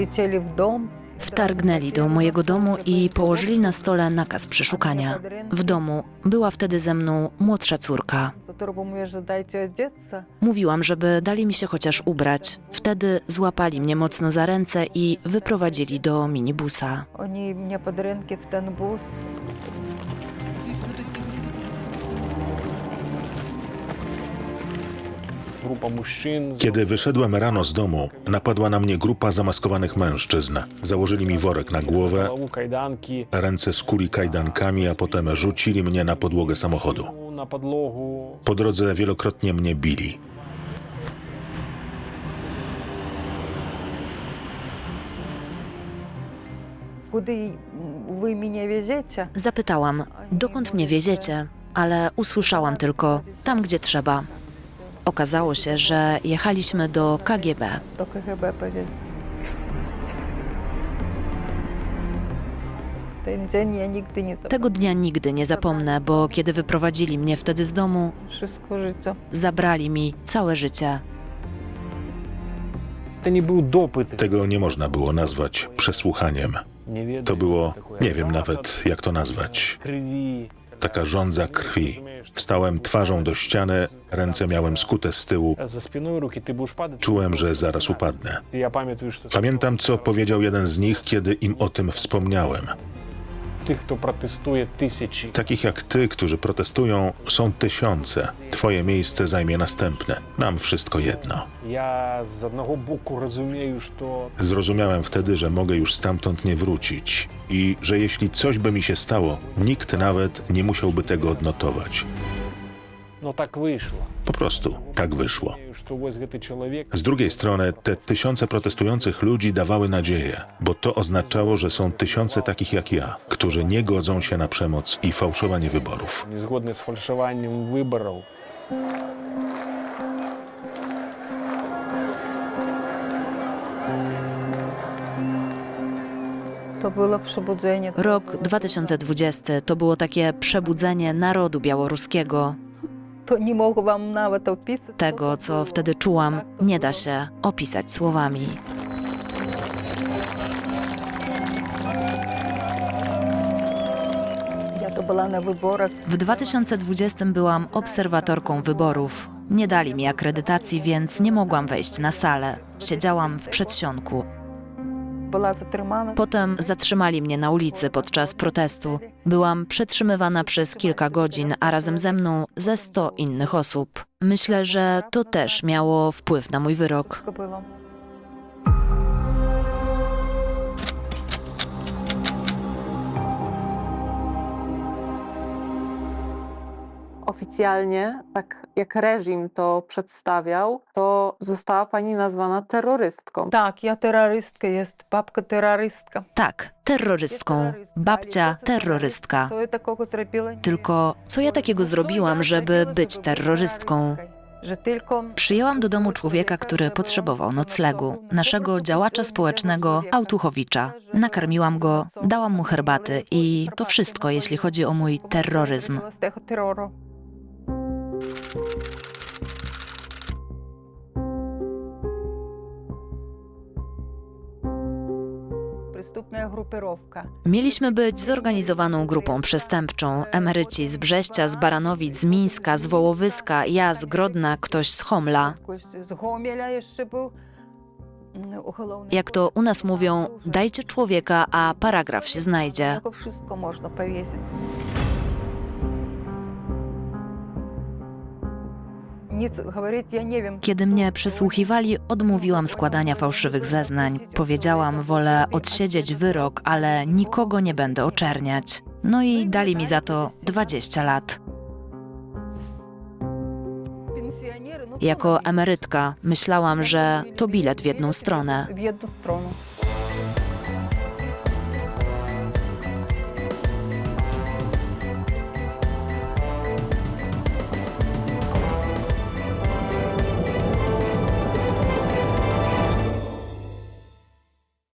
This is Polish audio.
влетели в дом, wtargnęli do mojego domu i położyli na stole nakaz przeszukania. W domu była wtedy ze mną młodsza córka. Mówiłam, żeby dali mi się chociaż ubrać. Wtedy złapali mnie mocno za ręce i wyprowadzili do minibusa. Oni mnie pod rękę w ten bus Kiedy wyszedłem rano z domu, napadła na mnie grupa zamaskowanych mężczyzn. Założyli mi worek na głowę, ręce skuli kajdankami, a potem rzucili mnie na podłogę samochodu. Po drodze wielokrotnie mnie bili. Zapytałam, dokąd mnie wieziecie, ale usłyszałam tylko tam, gdzie trzeba. Okazało się, że jechaliśmy do KGB. Do KGB. Ten dzień ja nigdy nie zapomnę. Tego dnia nigdy nie zapomnę, bo kiedy wyprowadzili mnie wtedy z domu, Wszystko życie. zabrali mi całe życie. To nie był dopyt. Tego nie można było nazwać przesłuchaniem. To było, nie wiem nawet jak to nazwać taka żądza krwi. Stałem twarzą do ściany, ręce miałem skute z tyłu. Czułem, że zaraz upadnę. Pamiętam, co powiedział jeden z nich, kiedy im o tym wspomniałem. Takich jak ty, którzy protestują, są tysiące. Twoje miejsce zajmie następne. Nam wszystko jedno. Ja z jednego boku rozumiem, że Zrozumiałem wtedy, że mogę już stamtąd nie wrócić i że jeśli coś by mi się stało, nikt nawet nie musiałby tego odnotować. no tak wyszło. Po prostu tak wyszło. Że ось ten człowiek Z drugiej strony, te tysiące protestujących ludzi dawały nadzieję, bo to oznaczało, że są tysiące takich jak ja, którzy nie godzą się na przemoc i fałszowanie wyborów. niezgodny z falszowaniem wyborów. To było przebudzenie. Rok 2020 to było takie przebudzenie narodu białoruskiego. To nie mogę wam nawet opisać. Tego, co wtedy czułam, nie da się opisać słowami. Była na wyborach. W 2020 byłam obserwatorką wyborów. Nie dali mi akredytacji, więc nie mogłam wejść na salę. Siedziałam w przedsionku. Była zatrzymana. Potem zatrzymali mnie na ulicy podczas protestu. Byłam przetrzymywana przez kilka godzin, a razem ze mną ze 100 innych osób. Myślę, że to też miało wpływ na mój wyrok. Oficjalnie, tak jak reżim to przedstawiał, to została pani nazwana terrorystką. Tak, ja terrorystka jest, babka terrorystka. Tak, terrorystką. Babcia terrorystka. Tylko co ja takiego zrobiłam, żeby być terrorystką? Że tylko Przyjęłam do domu człowieka, który potrzebował noclegu, naszego działacza społecznego Autuchowicza. Nakarmiłam go, dałam mu herbaty i to wszystko, jeśli chodzi o mój terroryzm. Mieliśmy być zorganizowaną grupą przestępczą. Emeryci z Brześcia, z Baranowic, z Mińska, z Wołowyska, ja z Grodna, ktoś z Homla. Jak to u nas mówią, dajcie człowieka, a paragraf się znajdzie. Wszystko można. Kiedy mnie przesłuchiwali, odmówiłam składania fałszywych zeznań. Powiedziałam, wolę odsiedzieć wyrok, ale nikogo nie będę oczerniać. No i dali mi za to 20 lat. Jako emerytka myślałam, że to bilet w jedną stronę.